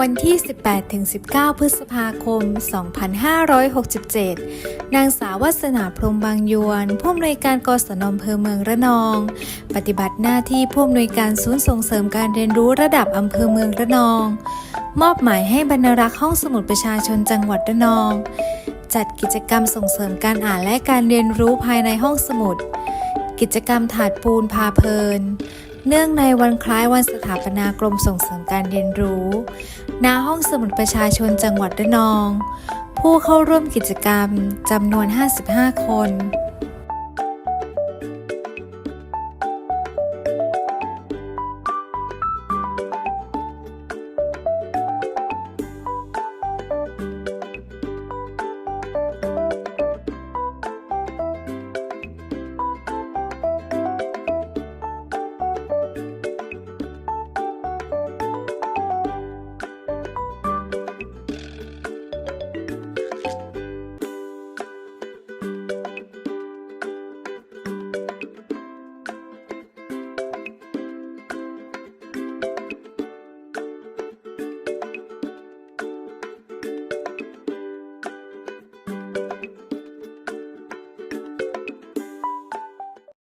วันที่ 18-19 พฤษภาคม 2567 นางสาววัสนาพรมบางยวน ผู้อำนวยการกศนอำเภอเมืองระนอง ปฏิบัติหน้าที่ผู้อำนวยการศูนย์ส่งเสริมการเรียนรู้ระดับอำเภอเมืองระนอง มอบหมายให้บรรณรักษ์ห้องสมุดประชาชนจังหวัดระนอง จัดกิจกรรมส่งเสริมการอ่านและการเรียนรู้ภายในห้องสมุด กิจกรรมถาดปูนพาเพลิน เนื่องในวันคล้ายวันสถาปนากรมส่งเสริมการเรียนรู้ ณ ห้องสมุดประชาชนจังหวัดระนอง ผู้เข้าร่วมกิจกรรมจำนวน 55 คน